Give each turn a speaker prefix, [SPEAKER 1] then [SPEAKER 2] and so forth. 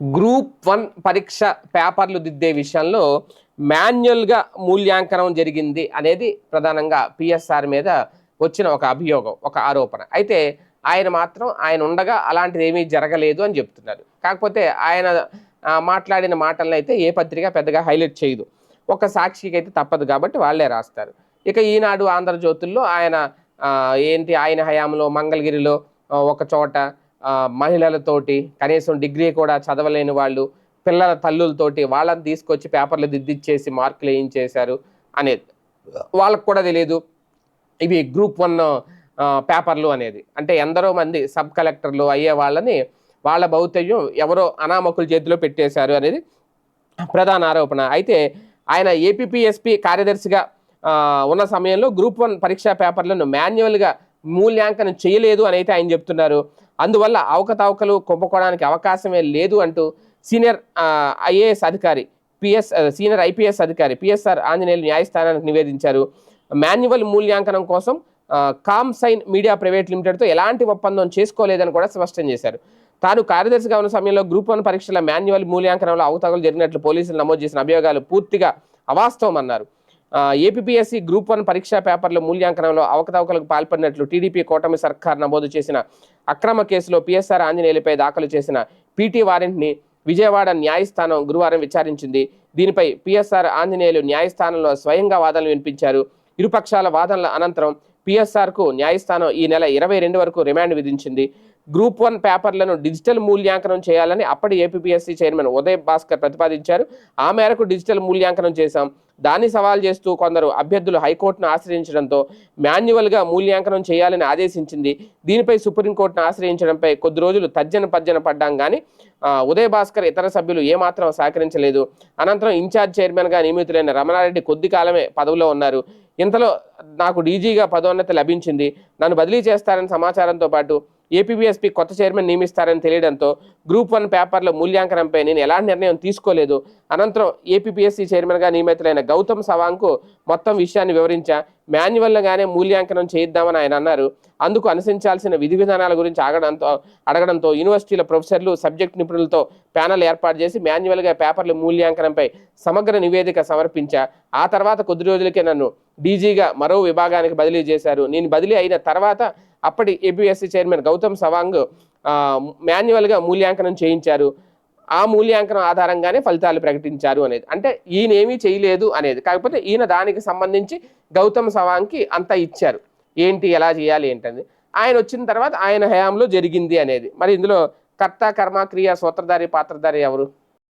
[SPEAKER 1] Group one పరీక్ష పేపర్లు దిద్దే విషయంలో మాన్యువల్గా మూల్యాంకనం జరిగింది అనేది ప్రధానంగా పిఎస్ఆర్ మీద వచ్చిన ఒక అభియోగం ఒక ఆరోపణ. అయితే ఆయన మాత్రం ఆయన ఉండగా అలాంటిది ఏమీ జరగలేదు అని చెప్తున్నారు. కాకపోతే ఆయన మాట్లాడిన మాటలను అయితే ఏ పత్రిక పెద్దగా హైలైట్ చేయదు. ఒక సాక్షికి అయితే తప్పదు కాబట్టి వాళ్ళే రాస్తారు. ఇక ఈనాడు ఆంధ్రజ్యోతుల్లో ఆయన ఏంటి ఆయన హయాంలో మంగళగిరిలో ఒక చోట మహిళలతోటి కనీసం డిగ్రీ కూడా చదవలేని వాళ్ళు పిల్లల తల్లులతోటి వాళ్ళని తీసుకొచ్చి పేపర్లు దిద్దిచ్చేసి మార్కులు వేయించేశారు అనేది. వాళ్ళకు కూడా తెలియదు ఇవి గ్రూప్ వన్ పేపర్లు అనేది. అంటే ఎందరో మంది సబ్ కలెక్టర్లు అయ్యే వాళ్ళని వాళ్ళ భౌతవ్యం ఎవరో అనామకుల చేతిలో పెట్టేశారు అనేది ప్రధాన ఆరోపణ. అయితే ఆయన ఏపీపీఎస్పీ కార్యదర్శిగా ఉన్న సమయంలో గ్రూప్ వన్ పరీక్షా పేపర్లను మాన్యువల్గా మూల్యాంకనం చేయలేదు అని అయితే ఆయన చెప్తున్నారు. అందువల్ల అవకతవకలు కుంభకోణానికి అవకాశమే లేదు అంటూ సీనియర్ ఐఏఎస్ అధికారి పిఎస్ సీనియర్ ఐపీఎస్ అధికారి పిఎస్ఆర్ ఆంజనేయులు న్యాయస్థానానికి నివేదించారు. మాన్యువల్ మూల్యాంకనం కోసం కామ్ సైన్ మీడియా ప్రైవేట్ లిమిటెడ్తో ఎలాంటి ఒప్పందం చేసుకోలేదని కూడా స్పష్టం చేశారు. తాను కార్యదర్శిగా ఉన్న సమయంలో గ్రూప్ వన్ పరీక్షల మాన్యువల్ మూల్యాంకనంలో అవతగలు జరిగినట్లు పోలీసులు నమోదు చేసిన అభియోగాలు పూర్తిగా అవాస్తవం అన్నారు ఏపీఎస్సీ గ్రూప్ వన్ పరీక్షా పేపర్ల మూల్యాంకనంలో అవకతవకలకు పాల్పడినట్లు టీడీపీ కూటమి సర్కార్ నమోదు చేసిన అక్రమ కేసులో పిఎస్ఆర్ ఆంజనేయులపై దాఖలు చేసిన పీటీ వారెంట్ని విజయవాడ న్యాయస్థానం గురువారం విచారించింది. దీనిపై పిఎస్ఆర్ ఆంజనేయులు న్యాయస్థానంలో స్వయంగా వాదనలు వినిపించారు. ఇరుపక్షాల వాదనల అనంతరం పిఎస్ఆర్కు న్యాయస్థానం ఈ నెల ఇరవై రెండు వరకు రిమాండ్ విధించింది. గ్రూప్ వన్ పేపర్లను డిజిటల్ మూల్యాంకనం చేయాలని అప్పటి ఏపీఎస్సీ చైర్మన్ ఉదయ్ భాస్కర్ ప్రతిపాదించారు. ఆ మేరకు డిజిటల్ మూల్యాంకనం చేశాం. దాన్ని సవాల్ చేస్తూ కొందరు అభ్యర్థులు హైకోర్టును ఆశ్రయించడంతో మాన్యువల్గా మూల్యాంకనం చేయాలని ఆదేశించింది. దీనిపై సుప్రీంకోర్టును ఆశ్రయించడంపై కొద్ది రోజులు తర్జన పర్జన పడ్డాం కానీ ఉదయ్ భాస్కర్ ఇతర సభ్యులు ఏమాత్రం సహకరించలేదు. అనంతరం ఇన్ఛార్జ్ చైర్మన్గా నియమితులైన రమణారెడ్డి కొద్ది కాలమే పదవిలో ఉన్నారు. ఇంతలో నాకు డీజీగా పదోన్నతి లభించింది. నన్ను బదిలీ చేస్తారని సమాచారంతో పాటు ఏపీబీఎస్పీ కొత్త చైర్మన్ నియమిస్తారని తెలియడంతో గ్రూప్ వన్ పేపర్ల మూల్యాంకనంపై నేను ఎలాంటి నిర్ణయం తీసుకోలేదు. అనంతరం ఏపీపీఎస్సీ చైర్మన్గా నియమితులైన గౌతమ్ సవాంగ్కు మొత్తం విషయాన్ని వివరించా. మాన్యువల్గానే మూల్యాంకనం చేయిద్దామని ఆయన అన్నారు. అందుకు అనుసరించాల్సిన విధి విధానాల గురించి ఆగడంతో అడగడంతో యూనివర్సిటీల ప్రొఫెసర్లు సబ్జెక్ట్ నిపుణులతో ప్యానెల్ ఏర్పాటు చేసి మాన్యువల్గా పేపర్ల మూల్యాంకనంపై సమగ్ర నివేదిక సమర్పించా. ఆ తర్వాత కొద్ది రోజులకే నన్ను డీజీగా మరో విభాగానికి బదిలీ చేశారు. నేను బదిలీ అయిన తర్వాత అప్పటి ఏపీఎస్సీ చైర్మన్ గౌతమ్ సవాంగ్ మాన్యువల్గా మూల్యాంకనం చేయించారు. ఆ మూల్యాంకనం ఆధారంగానే ఫలితాలు ప్రకటించారు అనేది. అంటే ఈయన ఏమీ చేయలేదు అనేది. కాకపోతే ఈయన దానికి సంబంధించి గౌతమ్ సవాంగ్కి అంతా ఇచ్చారు. ఏంటి ఎలా చేయాలి ఏంటని ఆయన వచ్చిన తర్వాత ఆయన హయాంలో జరిగింది అనేది. మరి ఇందులో కర్త కర్మ క్రియ సూత్రధారి పాత్రధారి ఎవరు?